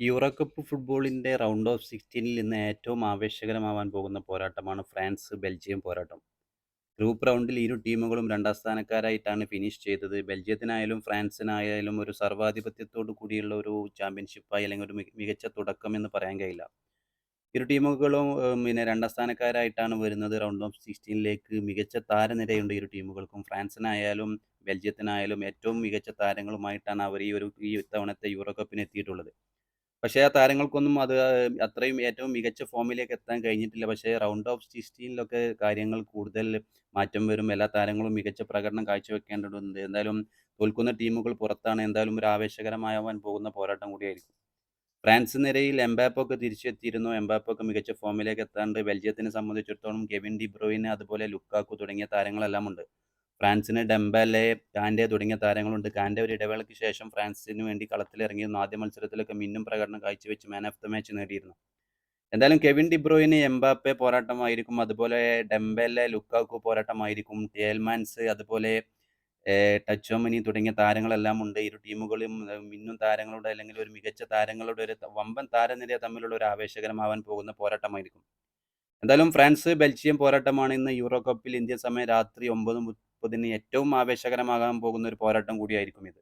Euro Cup ഫുട്ബോളിന്റെ round of സിക്സ്റ്റീനിൽ ഇന്ന് ഏറ്റവും ആവേശകരമാവാൻ പോകുന്ന പോരാട്ടമാണ് ഫ്രാൻസ് ബെൽജിയം പോരാട്ടം. ഗ്രൂപ്പ് റൗണ്ടിൽ ഇരു ടീമുകളും രണ്ടാം സ്ഥാനക്കാരായിട്ടാണ് ഫിനിഷ് ചെയ്തത്. ബെൽജിയത്തിനായാലും ഫ്രാൻസിനായാലും ഒരു സർവാധിപത്യത്തോടു കൂടിയുള്ള ഒരു ചാമ്പ്യൻഷിപ്പായി അല്ലെങ്കിൽ ഒരു മികച്ച തുടക്കം എന്ന് പറയാൻ കഴിയില്ല. ഇരു ടീമുകളും പിന്നെ രണ്ടാം സ്ഥാനക്കാരായിട്ടാണ് വരുന്നത്. റൗണ്ട് ഓഫ് സിക്സ്റ്റീനിലേക്ക് മികച്ച താരനിരയുണ്ട് ഇരു ടീമുകൾക്കും. ഫ്രാൻസിനായാലും ബെൽജിയത്തിനായാലും ഏറ്റവും മികച്ച താരങ്ങളുമായിട്ടാണ് അവർ ഈ ഒരു ഈ ഇത്തവണത്തെ യൂറോ എത്തിയിട്ടുള്ളത്. പക്ഷേ ആ താരങ്ങൾക്കൊന്നും അത് അത്രയും ഏറ്റവും മികച്ച ഫോമിലേക്ക് എത്താൻ കഴിഞ്ഞിട്ടില്ല. പക്ഷേ റൗണ്ട് ഓഫ് 16ലൊക്കെ കാര്യങ്ങൾ കൂടുതൽ മാറ്റം വരും. എല്ലാ താരങ്ങളും മികച്ച പ്രകടനം കാഴ്ചവെക്കേണ്ടതുണ്ട്. എന്തായാലും തോൽക്കുന്ന ടീമുകൾ പുറത്താണ്. എന്തായാലും ഒരു ആവേശകരമാവാൻ പോകുന്ന പോരാട്ടം കൂടിയായിരിക്കും. ഫ്രാൻസ് നിരയിൽ എംബാപ്പൊക്കെ തിരിച്ചെത്തിയിരുന്നു. എംബാപ്പൊക്കെ മികച്ച ഫോമിലേക്ക് എത്താണ്ട്. ബെൽജിയത്തിനെ സംബന്ധിച്ചിടത്തോളം കെവിൻ ഡിബ്രോയിന് അതുപോലെ ലുക്കാക്കു തുടങ്ങിയ താരങ്ങളെല്ലാം ഉണ്ട്. ഫ്രാൻസിന് ഡെംബലെ കാൻഡെ തുടങ്ങിയ താരങ്ങളുണ്ട്. കാൻഡെ ഒരു ഇടവേളയ്ക്ക് ശേഷം ഫ്രാൻസിന് വേണ്ടി കളത്തിലിറങ്ങിയിരുന്നു. ആദ്യ മത്സരത്തിലൊക്കെ മിന്നും പ്രകടനം കാഴ്ചവെച്ച് മാൻ ഓഫ് ദ മാച്ച് നേടിയിരുന്നു. എന്തായാലും കെവിൻ ഡിബ്രോയിന് എംബാപ്പെ പോരാട്ടമായിരിക്കും. അതുപോലെ ഡെംബലെ ലുക്കാക്കു പോരാട്ടമായിരിക്കും. ടേൽമാൻസ് അതുപോലെ ടച്ച് ടച്ചോമനി തുടങ്ങിയ താരങ്ങളെല്ലാം ഉണ്ട്. ഇരു ടീമുകളും മിന്നും താരങ്ങളുടെ അല്ലെങ്കിൽ ഒരു മികച്ച താരങ്ങളുടെ ഒരു വമ്പൻ താരനിര തമ്മിലുള്ള ഒരു ആവേശകരമാവാൻ പോകുന്ന പോരാട്ടമായിരിക്കും. എന്തായാലും ഫ്രാൻസ് ബെൽജിയം പോരാട്ടമാണ് ഇന്ന് യൂറോ കപ്പിൽ ഇന്ത്യൻ സമയം രാത്രി 9:30ന് ഏറ്റവും ആവേശകരമാകാൻ പോകുന്ന ഒരു പോരാട്ടം കൂടിയായിരിക്കും ഇത്.